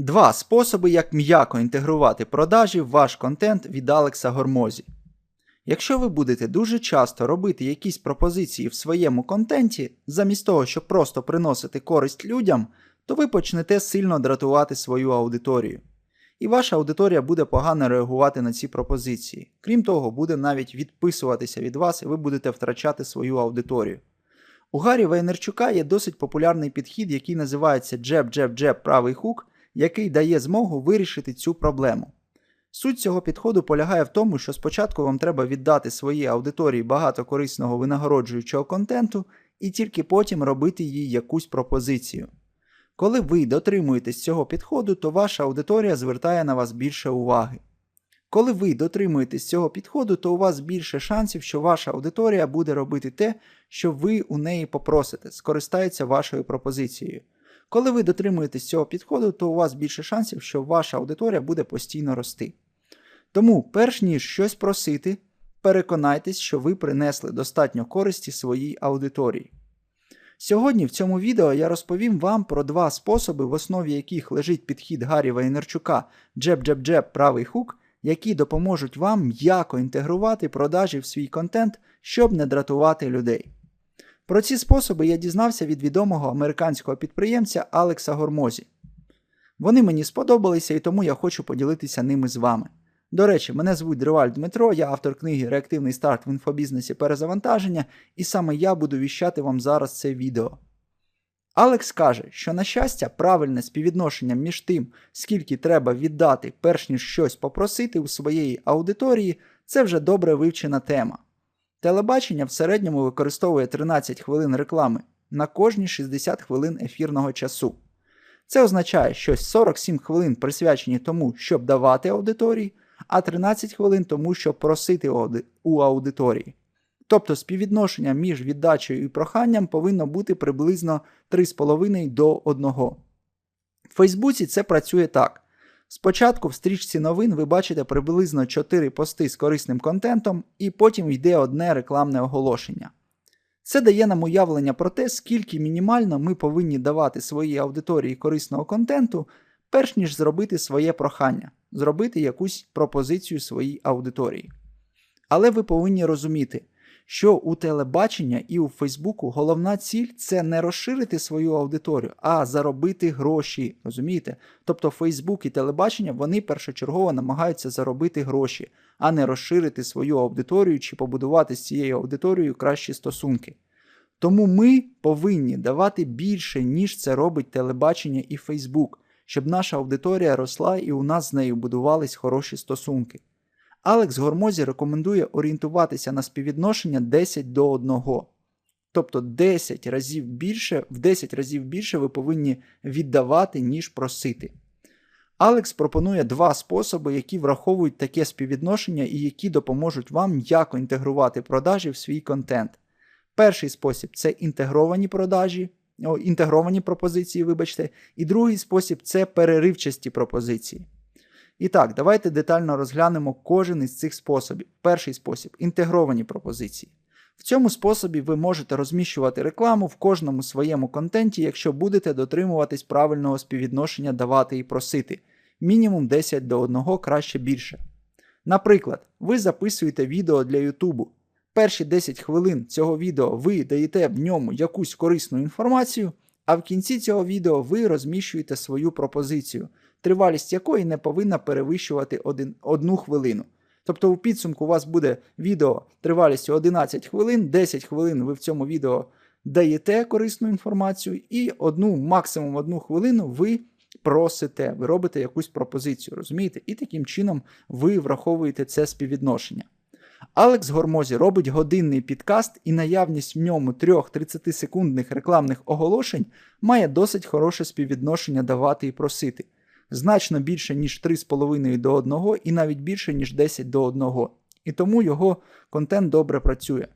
Два способи, як м'яко інтегрувати продажі в ваш контент від Алекса Гормозі. Якщо ви будете дуже часто робити якісь пропозиції в своєму контенті, замість того, щоб просто приносити користь людям, то ви почнете сильно дратувати свою аудиторію. І ваша аудиторія буде погано реагувати на ці пропозиції. Крім того, буде навіть відписуватися від вас, і ви будете втрачати свою аудиторію. У Гаррі Вайнерчука є досить популярний підхід, який називається джеб-джеб-джеб правий хук, який дає змогу вирішити цю проблему. Суть цього підходу полягає в тому, що спочатку вам треба віддати своїй аудиторії багато корисного винагороджуючого контенту і тільки потім робити їй якусь пропозицію. Коли ви дотримуєтесь цього підходу, то ваша аудиторія звертає на вас більше уваги. Коли ви дотримуєтесь цього підходу, то у вас більше шансів, що ваша аудиторія буде робити те, що ви у неї попросите, скористається вашою пропозицією. Коли ви дотримуєтесь цього підходу, то у вас більше шансів, що ваша аудиторія буде постійно рости. Тому, перш ніж щось просити, переконайтесь, що ви принесли достатньо користі своїй аудиторії. Сьогодні в цьому відео я розповім вам про два способи, в основі яких лежить підхід Гаррі Вайнерчука джеб-джеб-джеб правий хук, які допоможуть вам м'яко інтегрувати продажі в свій контент, щоб не дратувати людей. Про ці способи я дізнався від відомого американського підприємця Алекса Гормозі. Вони мені сподобалися і тому я хочу поділитися ними з вами. До речі, мене звуть Дриваль Дмитро, я автор книги Реактивний старт в інфобізнесі перезавантаження, і саме я буду віщати вам зараз це відео. Алекс каже, що, на щастя, правильне співвідношення між тим, скільки треба віддати, перш ніж щось попросити у своєї аудиторії, це вже добре вивчена тема. Телебачення в середньому використовує 13 хвилин реклами на кожні 60 хвилин ефірного часу. Це означає, що 47 хвилин присвячені тому, щоб давати аудиторії, а 13 хвилин тому, щоб просити у аудиторії. Тобто співвідношення між віддачею і проханням повинно бути приблизно 3,5 до 1. В Фейсбуці це працює так. Спочатку в стрічці новин ви бачите приблизно 4 пости з корисним контентом, і потім йде одне рекламне оголошення. Це дає нам уявлення про те, скільки мінімально ми повинні давати своїй аудиторії корисного контенту, перш ніж зробити своє прохання, зробити якусь пропозицію своїй аудиторії. Але ви повинні розуміти, що у телебачення і у Фейсбуку головна ціль це не розширити свою аудиторію, а заробити гроші. Розумієте? Тобто Фейсбук і телебачення вони першочергово намагаються заробити гроші, а не розширити свою аудиторію чи побудувати з цією аудиторією кращі стосунки. Тому ми повинні давати більше, ніж це робить телебачення і Фейсбук, щоб наша аудиторія росла і у нас з нею будувались хороші стосунки. Алекс Гормозі рекомендує орієнтуватися на співвідношення 10 до 1. Тобто 10 разів більше, в 10 разів більше ви повинні віддавати, ніж просити. Алекс пропонує два способи, які враховують таке співвідношення і які допоможуть вам м'яко інтегрувати продажі в свій контент. Перший спосіб це інтегровані продажі, о, інтегровані пропозиції, вибачте, і другий спосіб це переривчасті пропозиції. І так, давайте детально розглянемо кожен із цих способів. Перший спосіб інтегровані пропозиції. В цьому способі ви можете розміщувати рекламу в кожному своєму контенті, якщо будете дотримуватись правильного співвідношення давати і просити. Мінімум 10 до 1, краще більше. Наприклад, ви записуєте відео для Ютубу. Перші 10 хвилин цього відео ви даєте в ньому якусь корисну інформацію, а в кінці цього відео ви розміщуєте свою пропозицію тривалість якої не повинна перевищувати один, одну хвилину. Тобто у підсумку у вас буде відео тривалістю 11 хвилин, 10 хвилин ви в цьому відео даєте корисну інформацію, і одну, максимум одну хвилину ви просите, ви робите якусь пропозицію, розумієте? І таким чином ви враховуєте це співвідношення. Алекс Гормозі робить годинний підкаст, і наявність в ньому 3-30 секундних рекламних оголошень має досить хороше співвідношення давати і просити значно більше, ніж 3,5 до 1 і навіть більше, ніж 10 до 1. І тому його контент добре працює.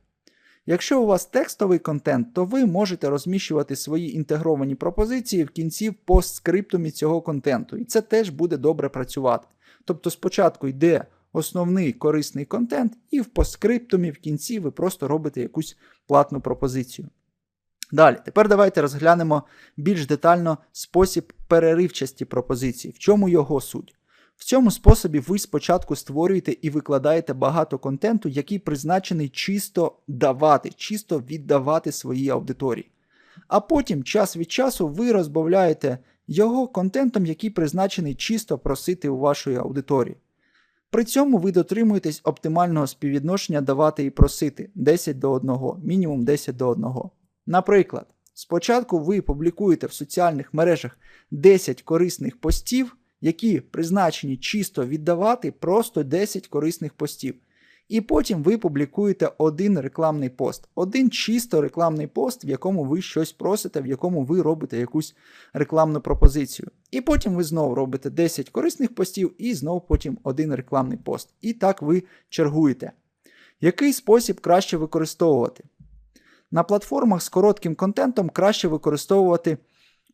Якщо у вас текстовий контент, то ви можете розміщувати свої інтегровані пропозиції в кінці в постскриптумі цього контенту, і це теж буде добре працювати. Тобто спочатку йде основний корисний контент, і в постскриптумі в кінці ви просто робите якусь платну пропозицію. Далі, тепер давайте розглянемо більш детально спосіб переривчасті пропозиції. В чому його суть? В цьому способі ви спочатку створюєте і викладаєте багато контенту, який призначений чисто давати, чисто віддавати своїй аудиторії. А потім час від часу ви розбавляєте його контентом, який призначений чисто просити у вашої аудиторії. При цьому ви дотримуєтесь оптимального співвідношення давати і просити 10 до 1, мінімум 10 до 1. Наприклад, спочатку ви публікуєте в соціальних мережах 10 корисних постів, які призначені чисто віддавати просто 10 корисних постів. І потім ви публікуєте один рекламний пост, один чисто рекламний пост, в якому ви щось просите, в якому ви робите якусь рекламну пропозицію. І потім ви знову робите 10 корисних постів і знову потім один рекламний пост. І так ви чергуєте. Який спосіб краще використовувати? На платформах з коротким контентом краще використовувати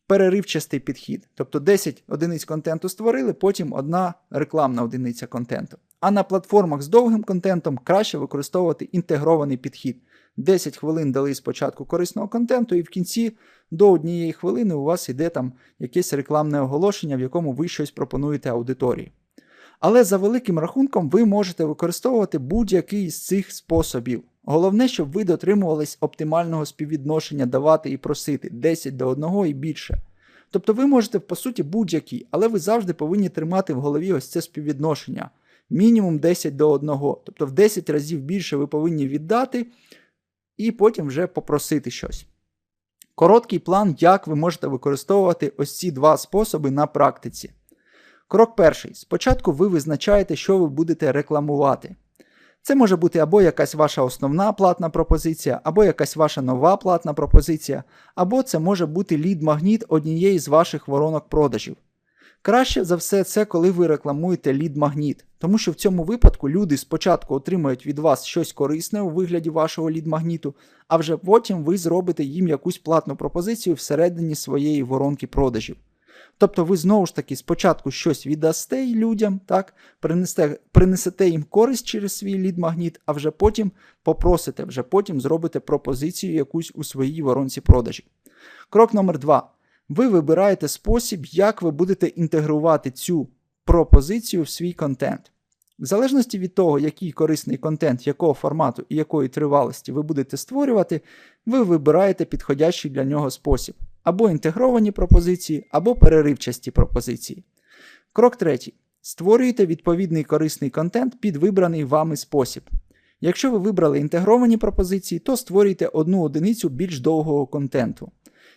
переривчастий підхід. Тобто 10 одиниць контенту створили, потім одна рекламна одиниця контенту. А на платформах з довгим контентом краще використовувати інтегрований підхід. 10 хвилин дали спочатку корисного контенту, і в кінці до однієї хвилини у вас йде там якесь рекламне оголошення, в якому ви щось пропонуєте аудиторії. Але за великим рахунком ви можете використовувати будь-який з цих способів. Головне, щоб ви дотримувались оптимального співвідношення давати і просити 10 до 1 і більше. Тобто ви можете, по суті, будь-який, але ви завжди повинні тримати в голові ось це співвідношення. Мінімум 10 до 1. Тобто в 10 разів більше ви повинні віддати і потім вже попросити щось. Короткий план, як ви можете використовувати ось ці два способи на практиці. Крок перший. Спочатку ви визначаєте, що ви будете рекламувати. Це може бути або якась ваша основна платна пропозиція, або якась ваша нова платна пропозиція, або це може бути лід-магніт однієї з ваших воронок продажів. Краще за все це, коли ви рекламуєте лід-магніт, тому що в цьому випадку люди спочатку отримають від вас щось корисне у вигляді вашого лід-магніту, а вже потім ви зробите їм якусь платну пропозицію всередині своєї воронки продажів. Тобто ви знову ж таки спочатку щось віддасте людям, так, принесете, принесете їм користь через свій лід-магніт, а вже потім попросите, вже потім зробите пропозицію якусь у своїй воронці продажів. Крок номер два. Ви вибираєте спосіб, як ви будете інтегрувати цю пропозицію в свій контент. В залежності від того, який корисний контент, якого формату і якої тривалості ви будете створювати, ви вибираєте підходящий для нього спосіб або інтегровані пропозиції, або переривчасті пропозиції. Крок третій. Створюєте відповідний корисний контент під вибраний вами спосіб. Якщо ви вибрали інтегровані пропозиції, то створюйте одну одиницю більш довгого контенту.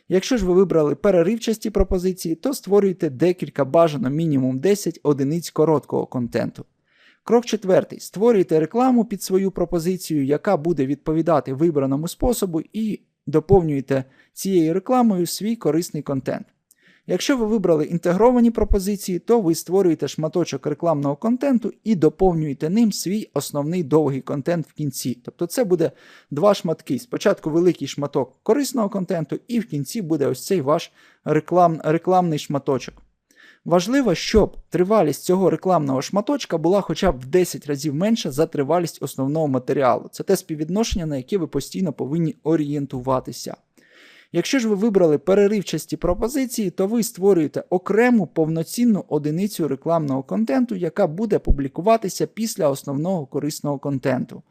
Якщо ж ви вибрали переривчасті пропозиції, то створюйте декілька бажано мінімум 10 одиниць короткого контенту. Крок четвертий. Створюйте рекламу під свою пропозицію, яка буде відповідати вибраному способу, і доповнюєте цією рекламою свій корисний контент. Якщо ви вибрали інтегровані пропозиції, то ви створюєте шматочок рекламного контенту і доповнюєте ним свій основний довгий контент в кінці. Тобто це буде два шматки. Спочатку великий шматок корисного контенту, і в кінці буде ось цей ваш реклам, рекламний шматочок. Важливо, щоб тривалість цього рекламного шматочка була хоча б в 10 разів менша за тривалість основного матеріалу. Це те співвідношення, на яке ви постійно повинні орієнтуватися. Якщо ж ви вибрали переривчасті пропозиції, то ви створюєте окрему повноцінну одиницю рекламного контенту, яка буде публікуватися після основного корисного контенту.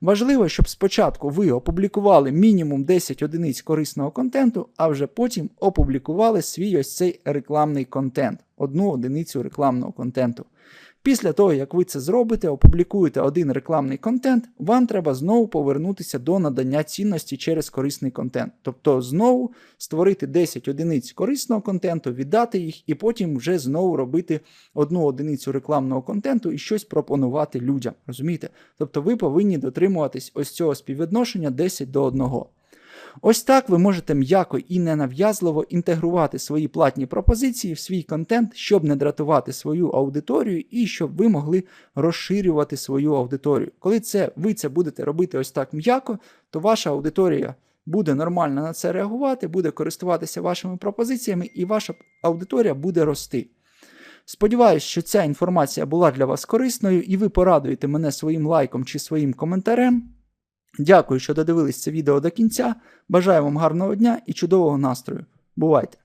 Важливо, щоб спочатку ви опублікували мінімум 10 одиниць корисного контенту, а вже потім опублікували свій ось цей рекламний контент, одну одиницю рекламного контенту. Після того, як ви це зробите, опублікуєте один рекламний контент, вам треба знову повернутися до надання цінності через корисний контент. Тобто знову створити 10 одиниць корисного контенту, віддати їх, і потім вже знову робити одну одиницю рекламного контенту і щось пропонувати людям. Розумієте? Тобто ви повинні дотримуватись ось цього співвідношення 10 до 1. Ось так ви можете м'яко і ненав'язливо інтегрувати свої платні пропозиції в свій контент, щоб не дратувати свою аудиторію і щоб ви могли розширювати свою аудиторію. Коли це ви це будете робити ось так м'яко, то ваша аудиторія буде нормально на це реагувати, буде користуватися вашими пропозиціями, і ваша аудиторія буде рости. Сподіваюсь, що ця інформація була для вас корисною, і ви порадуєте мене своїм лайком чи своїм коментарем. Дякую, що додивились це відео до кінця. Бажаю вам гарного дня і чудового настрою. Бувайте!